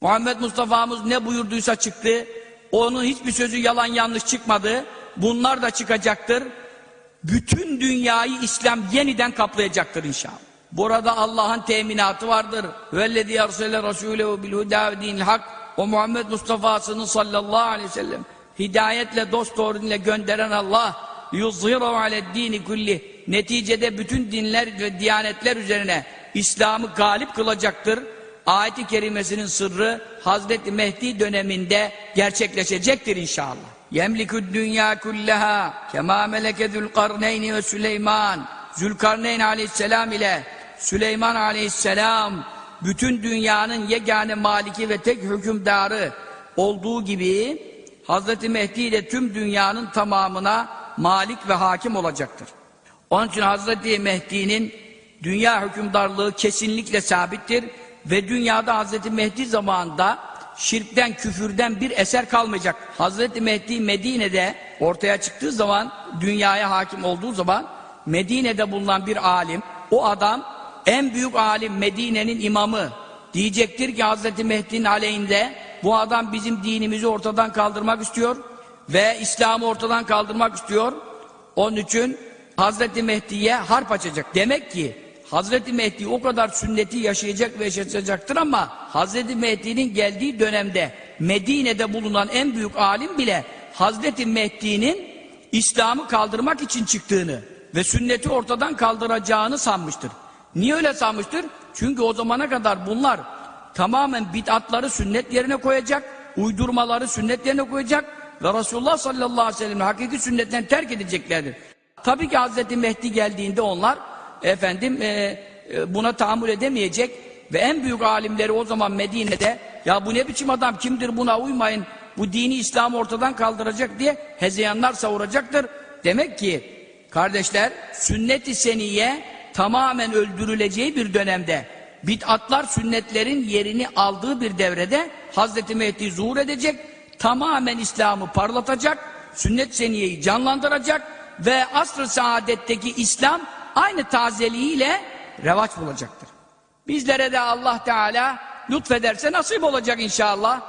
Muhammed Mustafa'mız ne buyurduysa çıktı. Onun hiçbir sözü yalan yanlış çıkmadı. Bunlar da çıkacaktır. Bütün dünyayı İslam yeniden kaplayacaktır inşallah. Burada Allah'ın teminatı vardır. Vellezî ersele rasûlehu bil hudâ ve hak. O Muhammed Mustafa'sını sallallahu aleyhi ve sellem hidayetle dost doğru dinle gönderen Allah yuzhiru ale'd-dini kulli. Neticede bütün dinler ve diyanetler üzerine İslam'ı galip kılacaktır. Ayet-i kerimesinin sırrı Hazreti Mehdi döneminde gerçekleşecektir inşallah. Yemlikü dünya kullaha kema meleke Zülkarneyn ve Süleyman. Zülkarneyn aleyhisselam ile Süleyman aleyhisselam bütün dünyanın yegane maliki ve tek hükümdarı olduğu gibi Hazreti Mehdi de tüm dünyanın tamamına malik ve hakim olacaktır. Onun için Hazreti Mehdi'nin dünya hükümdarlığı kesinlikle sabittir ve dünyada Hazreti Mehdi zamanında şirkten, küfürden bir eser kalmayacak. Hazreti Mehdi Medine'de ortaya çıktığı zaman, dünyaya hakim olduğu zaman Medine'de bulunan bir alim, o adam en büyük alim Medine'nin imamı diyecektir ki Hazreti Mehdi'nin aleyhinde bu adam bizim dinimizi ortadan kaldırmak istiyor ve İslam'ı ortadan kaldırmak istiyor. Onun için Hazreti Mehdi'ye harp açacak. Demek ki Hazreti Mehdi o kadar sünneti yaşayacak ve yaşatacaktır ama Hazreti Mehdi'nin geldiği dönemde Medine'de bulunan en büyük alim bile Hazreti Mehdi'nin İslam'ı kaldırmak için çıktığını ve sünneti ortadan kaldıracağını sanmıştır. Niye öyle sanmıştır? Çünkü o zamana kadar bunlar tamamen bid'atları sünnet yerine koyacak, uydurmaları sünnet yerine koyacak ve Resulullah sallallahu aleyhi ve sellem'in hakiki sünnetten terk edeceklerdir. Tabii ki Hazreti Mehdi geldiğinde onlar efendim e, e, buna tahammül edemeyecek ve en büyük alimleri o zaman Medine'de ya bu ne biçim adam kimdir buna uymayın bu dini İslam'ı ortadan kaldıracak diye hezeyanlar savuracaktır. Demek ki kardeşler sünnet-i seniye tamamen öldürüleceği bir dönemde bid'atlar sünnetlerin yerini aldığı bir devrede Hazreti Mehdi zuhur edecek tamamen İslam'ı parlatacak sünnet seniyeyi canlandıracak ve asr-ı saadetteki İslam aynı tazeliğiyle revaç bulacaktır. Bizlere de Allah Teala lütfederse nasip olacak inşallah.